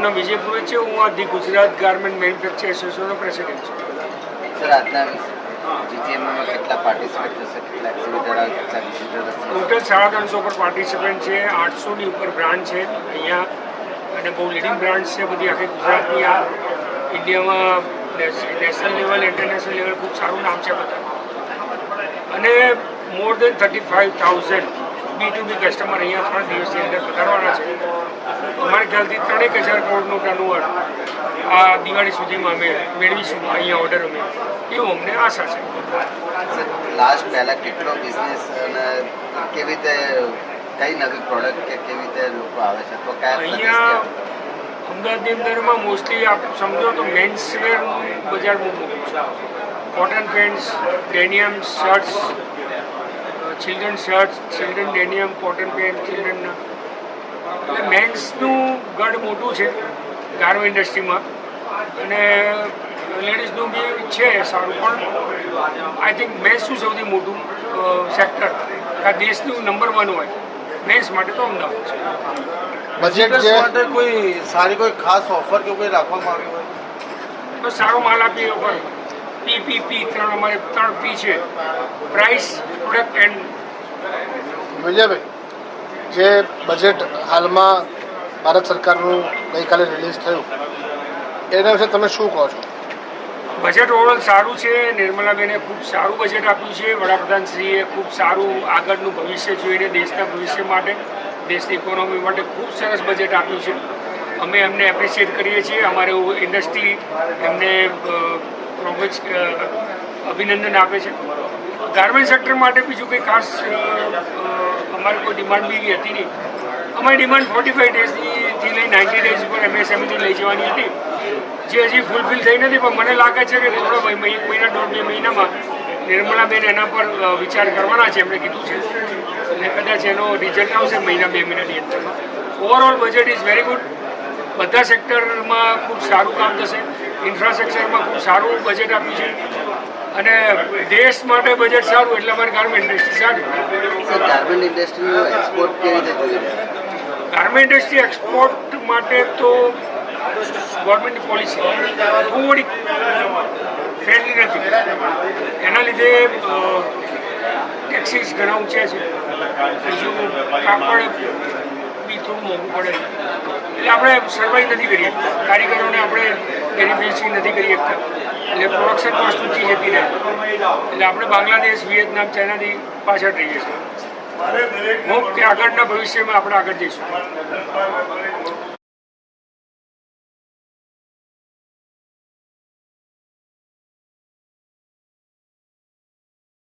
મારું નામ વિજય પુરોહિત છે. હું આ ધી ગુજરાત ગાર્મેન્ટ મેન્યુફેક્ચર એસોસિએશનનો પ્રેસિડેન્ટ છું. સર આજના કેટલા પાર્ટિસિપેટ થશે? કેટલા એક્ઝિબિટર ટોટલ સાડા ત્રણસો પર પાર્ટિસિપન્ટ છે. આઠસોની ઉપર બ્રાન્ચ છે અહીંયા. અને બહુ લીડિંગ બ્રાન્ચ છે બધી આખી ગુજરાતની. આ ઇન્ડિયામાં નેશનલ લેવલ ઇન્ટરનેશનલ લેવલ ખૂબ સારું નામ છે બધા અને more than thirty five thousand B to B customer અહીંયા ત્રણ દિવસની અંદર પધારવાના છે. ખ્યાલથી ત્રણેક હજાર કરોડનું ટર્નઓવર આ દિવાળી સુધીમાં અમે મેળવીશું અહીંયા ઓર્ડર અમે. એવું અમને આશા છે. લાસ્ટ પહેલાં કેટલો બિઝનેસ અને કેવી રીતે કઈ નવી પ્રોડક્ટ કે કેવી રીતે લોકો આવે છે? તો કયા અહીંયા અમદાવાદની અંદરમાં મોસ્ટલી આપ સમજો તો મેન્સ વેરનું બજાર બહુ મોટું છે. Cotton pants denim shirts children shirts children denim cotton pant ચિલ્ડ્રનના એટલે મેન્સનું ગઢ મોટું છે ગાર્મેન્ટ ઇન્ડસ્ટ્રીમાં અને લેડીઝનું બી છે સારું પણ આઈ થિંક મેન્સનું સૌથી મોટું સેક્ટર આ દેશનું નંબર વન હોય. મેન્સ માટે તો અમદાવાદ છે. બજેટ માટે કોઈ સારી કોઈ ખાસ ઓફર કે કોઈ રાખવામાં આવી હોય? તો સારો માલ આપીએ ઓફર પીપીપી ત્રણ અમારે ત્રણ પી છે. પ્રાઇસ પ્રોડક્ટ એન્ડ વિજયભાઈ જે બજેટ હાલમાં ભારત સરકારનું ગઈકાલે રિલીઝ થયું, એના વિશે તમે શું કહો છો? બજેટ ઓવરઓલ સારું છે, નિર્મલાબેને ખૂબ સારું બજેટ આપ્યું છે, વડાપ્રધાનશ્રીએ ખૂબ સારું આગળનું ભવિષ્ય જોઈને દેશના ભવિષ્ય માટે, દેશની ઇકોનોમી માટે ખૂબ સરસ બજેટ આપ્યું છે. અમે એમને એપ્રિશિએટ કરીએ છીએ, અમારે ઇન્ડસ્ટ્રી એમને પ્રોગ્રેસ અભિનંદન આપે છે. ગાર્મેન્ટ સેક્ટર માટે બીજું કંઈ ખાસ અમારી કોઈ ડિમાન્ડ બી હતી નહીં. અમારી ડિમાન્ડ ફોર્ટી ફાઈવ ડેઝથી લઈ નાઇન્ટી ડેઝ ઉપર એમએસએમની લઈ જવાની હતી. જે હજી ફૂલફિલ થઈ નથી, પણ મને લાગે છે કે થોડો એક મહિના, દોઢ બે મહિનામાં નિર્મલાબેન એના પર વિચાર કરવાના છે, એમણે કીધું છે. અને કદાચ એનો રિઝલ્ટ આવશે મહિના, બે મહિનાની અંદરમાં overall budget is very good બધા સેક્ટરમાં ખૂબ સારું કામ થશે. ઇન્ફ્રાસ્ટ્રક્ચરમાં ખૂબ સારું બજેટ આપ્યું છે. અને દેશ માટે બજેટ સારું એટલે અમારી ગાર્મેન્ટ ઇન્ડસ્ટ્રી સારી. ગાર્મેન્ટ ઇન્ડસ્ટ્રીનું એક્સપોર્ટ કેવી રીતે જોઈ રહ્યા ગાર્મેન્ટ ઇન્ડસ્ટ્રી એક્સપોર્ટ માટે તો ગવર્મેન્ટની પોલિસી થોડી ફ્રેન્ડલી નથી. એના લીધે ટેક્સીસ ઘણા ઊંચા છે. બીજું કાપડ બી થોડું મોંઘું પડે. એટલે આપણે સર્વાઈવ નથી કરી કારીગરોને આપણે બેનિફિશિંગ નથી કરી શકતા. એટલે પ્રોડક્શન કોસ્ટ ઊંચી જતી રહે. એટલે આપણે બાંગ્લાદેશ વિયેતનામ ચાઇનાથી પાછળ રહીએ છીએ. હોપ કે આગળના ભવિષ્યમાં આપણે આગળ જઈશું.